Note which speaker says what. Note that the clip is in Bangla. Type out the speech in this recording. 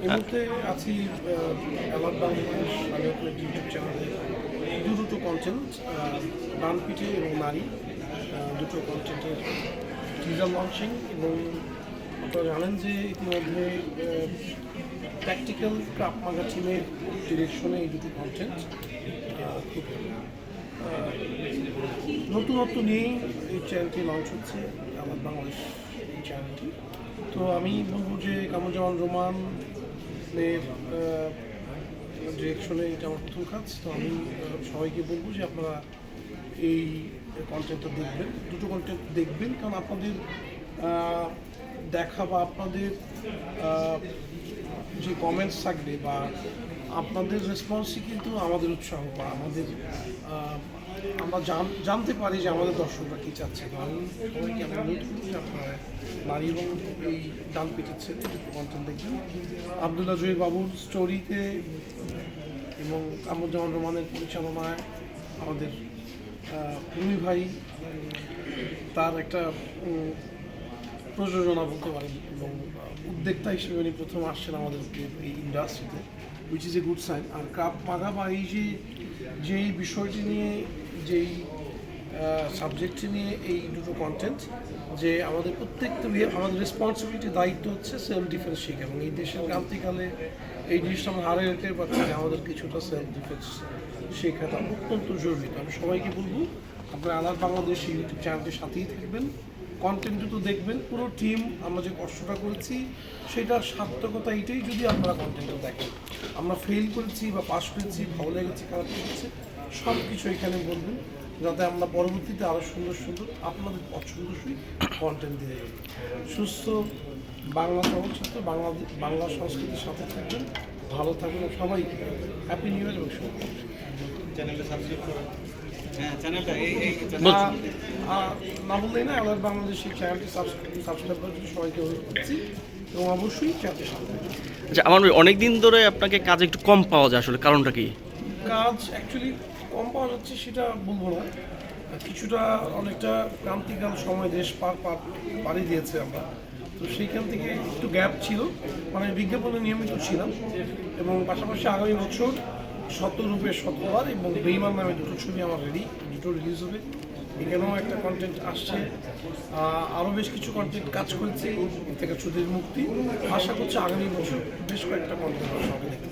Speaker 1: এই মুহূর্তে আছি অ্যালার্ট বাংলাদেশ আমি আপনার ইউটিউব চ্যানেলে দু দুটো কন্টেন্ট ডান পিঠে এবং নারী দুটো কন্টেন্টের টিজার লঞ্চিং এবং আপনারা জানেন যে ইতিমধ্যে প্র্যাকটিক্যাল ক্রাফ মাগা টিমের ডিরেকশনে এই দুটো কন্টেন্ট খুব নতুনত্ব নিয়েই এই চ্যানেলটি লঞ্চ হচ্ছে আমার বাংলাদেশ চ্যানেলটি তো আমি বলব যে কামরুজ্জামান রোমানের ডিরেকশনে এটা আমার প্রথম কাজ, তো আমি সবাইকে বলব যে আপনারা এই কন্টেন্টটা দেখবেন, দুটো কন্টেন্ট দেখবেন, কারণ আপনাদের দেখা বা আপনাদের যে কমেন্টস থাকবে বা আপনাদের রেসপন্সই কিন্তু আমাদের উৎসাহ বা আমাদের আমরা জান- জানতে পারি যে আমাদের দর্শকরা কী চাচ্ছে। যে দেখবেন। আবদুল্লাহ জহির বাবুর স্টোরিতে এবং কামরুজ্জামান রহমানের পরিচালনায় আমাদের ভূমি ভাই তার একটা প্রযোজনা বলতে পারেন এবং উদ্যোক্তা হিসেবে উনি প্রথম আসছেন আমাদের এই ইন্ডাস্ট্রিতে which is a good sign আর কাপ মাগা বা এই যে যেই বিষয়টি নিয়ে যেই সাবজেক্টটি নিয়ে এই দুটো কন্টেন্ট যে আমাদের প্রত্যেকটা আমাদের রেসপন্সিবিলিটি দায়িত্ব হচ্ছে সেলফ ডিফেন্স শেখা এবং এই দেশের ক্রান্তিকালে এই জিনিসটা আমরা হারে যেতে পারছি যে আমাদের কিছুটা সেলফ ডিফেন্স শেখাটা অত্যন্ত জরুরি। আমি সবাইকে বলব, আপনারা আলাদ বাংলাদেশ ইউটিউব চ্যানেলটির সাথেই থাকবেন কন্টেন্ট তো দেখবেন, পুরো টিম আমরা যে কষ্টটা করেছি, সেটার সার্থকতা এইটাই যদি আপনারা কন্টেন্টটা দেখেন। আমরা ফেল করেছি বা পাস করেছি, ভালো লেগেছে, খারাপ লেগেছে সব কিছু এখানে বলবেন, যাতে আমরা পরবর্তীতে আরও সুন্দর সুন্দর আপনাদের পছন্দসই কন্টেন্ট দিয়ে যাই। সুস্থ বাংলা চলচ্চিত্র, বাংলা বাংলা সংস্কৃতির সাথে থাকবেন, ভালো থাকবেন সবাই। হ্যাপি নিউ ইয়ার এবং
Speaker 2: চ্যানেলটা সাবস্ক্রাইব করুন। হ্যাঁ চ্যানেলটা এই এই
Speaker 1: না বললেই না আমাদের বাংলাদেশের চ্যানেলটি সাবস্ক্রাইব জন্য সবাইকে করছি এবং অবশ্যই চ্যানেলটি
Speaker 3: আচ্ছা আমার অনেক দিন ধরে আপনাকে কাজ একটু কম পাওয়া যায় আসলে কারণটা কি?
Speaker 1: কাজ অ্যাকচুয়ালি কম পাওয়া যাচ্ছে সেটা বলব না। কিছুটা অনেকটা ক্রান্তিকাল সময় দেশ পার পার পাড়ি দিয়েছে আমরা। তো সেইখান থেকে একটু গ্যাপ ছিল। মানে বিজ্ঞাপনে নিয়মিত ছিলাম এবং পাশাপাশি আগামী বছর শতরূপে শতবার এবং বেইমান নামে দুটো ছবি আমার রেডি দুটো রিলিজ হবে। এখানেও একটা কন্টেন্ট আসছে। আরও বেশ কিছু কন্টেন্ট কাজ করছে। থেকে ছুটির মুক্তি। আশা করছি আগামী বছর বেশ কয়েকটা কন্টেন্ট সবাই দেখতে।